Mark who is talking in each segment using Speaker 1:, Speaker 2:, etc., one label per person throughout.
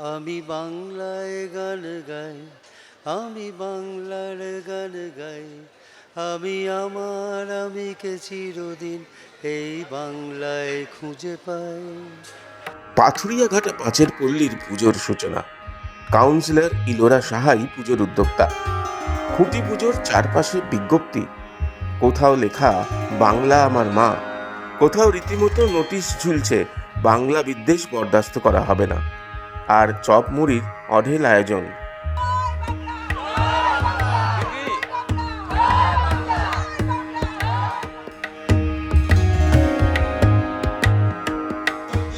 Speaker 1: আমি বাংলায় গান গাই, আমি বাংলার গান গাই। আমি আমার আমিকে চিরদিন এই বাংলায় খুঁজে পাই।
Speaker 2: পাথুরিয়াঘাটা পাঁচের পল্লীর পুজোর সূচনা। কাউন্সিলর ইলোরা সাহাই পুজোর উদ্যোক্তা। খুঁটি পুজোর চারপাশে বিজ্ঞপ্তি। কোথাও লেখা, বাংলা আমার মা। কোথাও রীতিমতো নোটিশ ঝুলছে, বাংলা বিদ্বেষ বরদাস্ত করা হবে না। আর চপ মুড়ির অঢেল আয়োজন।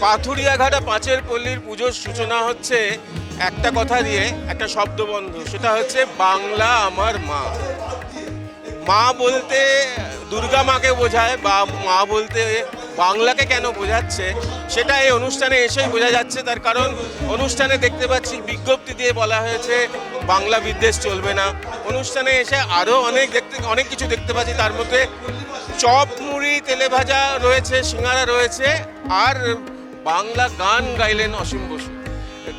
Speaker 2: পাথুরিয়াঘাটা পাঁচের পল্লীর পুজোর সূচনা হচ্ছে একটা কথা দিয়ে একটা শব্দবন্ধ সেটা হচ্ছে বাংলা আমার মা। মা বলতে দুর্গা মাকে বোঝায় বা মা বলতে বাংলাকে কেন বোঝাচ্ছে? সেটা এই অনুষ্ঠানে এসেই বোঝা যাচ্ছে। তার কারণ অনুষ্ঠানে দেখতে পাচ্ছি বিজ্ঞপ্তি দিয়ে বলা হয়েছে বাংলা বিদ্বেষ চলবে না। অনুষ্ঠানে এসে আরও অনেক দেখতে অনেক কিছু দেখতে পাচ্ছি। তার মধ্যে চপ মুড়ি তেলে ভাজা রয়েছে সিঙ্গারা রয়েছে আর বাংলা গান গাইলেন অসীম বসু।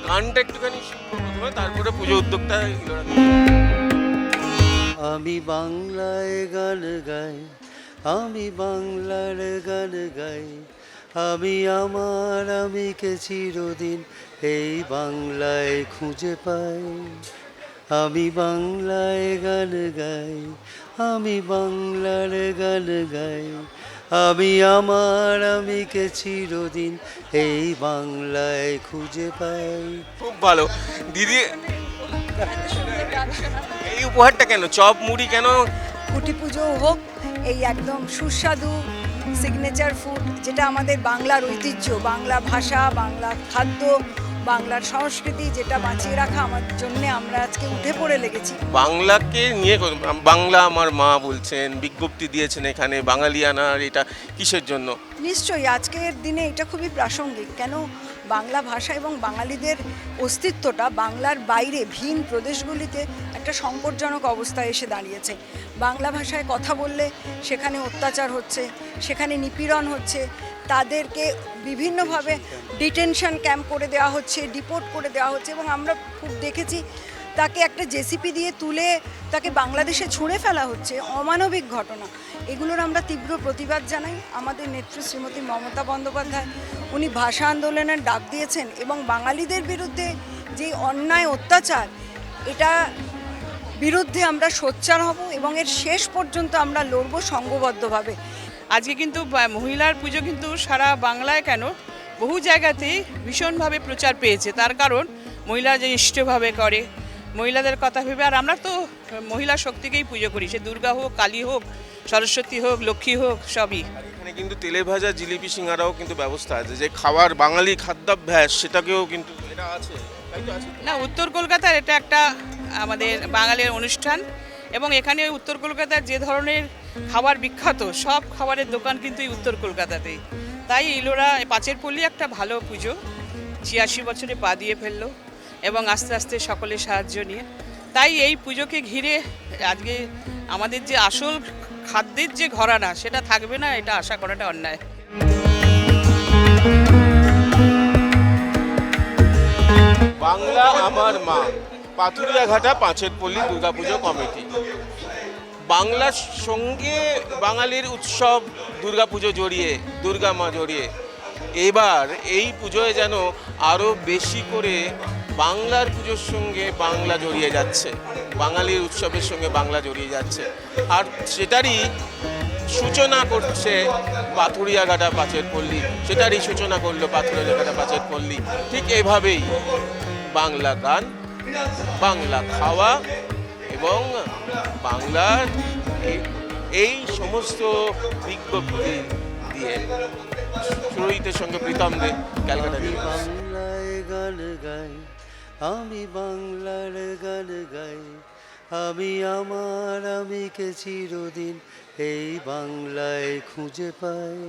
Speaker 2: গানটা একটুখানি প্রথমে, তারপরে পুজো উদ্যোক্তা
Speaker 1: আমি বাংলায় গান গাই আমি বাংলার গান গাই। আমি আমার আমি আমিকে চিরদিন এই বাংলায় খুঁজে পাই। আমি বাংলায় গান গাই আমি বাংলার গান গাই। আমি আমার আমি আমিকে চিরদিন এই বাংলায় খুঁজে পাই।
Speaker 2: খুব ভালো। দিদি এই উপহারটা কেন? চপ মুড়ি কেন?
Speaker 3: কুটি পুজো হোক এই একদম সুস্বাদু সিগনেচার ফুড যেটা আমাদের বাংলার ঐতিহ্য বাংলা ভাষা বাংলা খাদ্য বাংলার সংস্কৃতি যেটা বাঁচিয়ে রাখা আমার জন্যে আমরা আজকে উঠে পড়ে লেগেছি।
Speaker 2: বাংলাকে নিয়ে বাংলা আমার মা বলছেন বিজ্ঞপ্তি দিয়েছেন এখানে বাঙালিয়ানার এটা কিসের জন্য?
Speaker 3: নিশ্চয়ই আজকের দিনে এটা খুবই প্রাসঙ্গিক কেন বাংলা ভাষা এবং বাঙালিদের অস্তিত্বটা বাংলার বাইরে ভিন প্রদেশগুলিতে একটা সংকটজনক অবস্থায় এসে দাঁড়িয়েছে। বাংলা ভাষায় কথা বললে সেখানে অত্যাচার হচ্ছে, সেখানে নিপীড়ন হচ্ছে, তাদেরকে বিভিন্নভাবে ডিটেনশন ক্যাম্প করে দেওয়া হচ্ছে, ডিপোর্ট করে দেওয়া হচ্ছে এবং আমরা খুব দেখেছি তাকে একটা জেসিপি দিয়ে তুলে তাকে বাংলাদেশে ছুঁড়ে ফেলা হচ্ছে। অমানবিক ঘটনা। এগুলোর আমরা তীব্র প্রতিবাদ জানাই। আমাদের নেত্রী শ্রীমতী মমতা বন্দ্যোপাধ্যায়, উনি ভাষা আন্দোলনের ডাক দিয়েছেন এবং বাঙালিদের বিরুদ্ধে যে অন্যায় অত্যাচার, এটা বিরুদ্ধে আমরা সোচ্চার হব এবং এর শেষ পর্যন্ত আমরা লড়বো সংঘবদ্ধভাবে
Speaker 4: আজকে কিন্তু মহিলার পুজো কিন্তু সারা বাংলায় কেন? বহু জায়গাতেই ভীষণভাবে প্রচার পেয়েছে। তার কারণ মহিলা যে নিষ্ঠভাবে করে মহিলাদের কথা ভেবে আর আমরা তো মহিলা শক্তিকেই পুজো করি। সে দুর্গা হোক কালী হোক সরস্বতী হোক লক্ষ্মী হোক সবই।
Speaker 2: এখানে কিন্তু তেলে ভাজা জিলিপি সিঙ্গারাও কিন্তু ব্যবস্থা আছে। যে খাবার বাঙালি খাদ্যাভ্যাস সেটাকেও কিন্তু এটা আছে। তাই তো আছে?
Speaker 4: না উত্তর কলকাতার এটা একটা আমাদের বাঙালির অনুষ্ঠান এবং এখানে উত্তর কলকাতার যে ধরনের খাবার বিখ্যাত, সব খাবারের দোকান কিন্তু এই উত্তর কলকাতাতেই। তাই ইলোরা পাঁচের পল্লী একটা ভালো পুজো, ছিয়াশি বছরে পা দিয়ে ফেলল এবং আস্তে আস্তে সকলের সাহায্য নিয়ে। তাই এই পুজোকে ঘিরে আজকে আমাদের যে আসল খাদ্যের যে ঘরানা, সেটা থাকবে না, এটা আশা করাটা অন্যায়।
Speaker 2: বাংলা আমার মা। পাথুরিয়াঘাটা পাঁচের পল্লী, দুর্গাপুজো কমিটি। বাংলার সঙ্গে বাঙালির উৎসব দুর্গাপুজো জড়িয়ে, দুর্গা মা জড়িয়ে। এবার এই পুজোয় যেন আরও বেশি করে বাংলার পুজোর সঙ্গে বাংলা জড়িয়ে যাচ্ছে। বাঙালির উৎসবের সঙ্গে বাংলা জড়িয়ে যাচ্ছে। আর সেটারই সূচনা করছে পাথুরিয়াঘাটা পাঁচের পল্লী। সেটারই সূচনা করল পাথুরিয়াঘাটা পাঁচের পল্লী। ঠিক এভাবেই বাংলা গান বাংলা খাওয়া এবং বাংলার এই- সমস্ত বিজ্ঞপ্তি দিয়ে সুরহিতের সঙ্গে প্রীতম দে ক্যালকাটা
Speaker 1: আমি। বাংলায় গান গাই, আমি বাংলার গান গাই, আমি আমার আমিকে চিরদিন এই বাংলায় খুঁজে পাই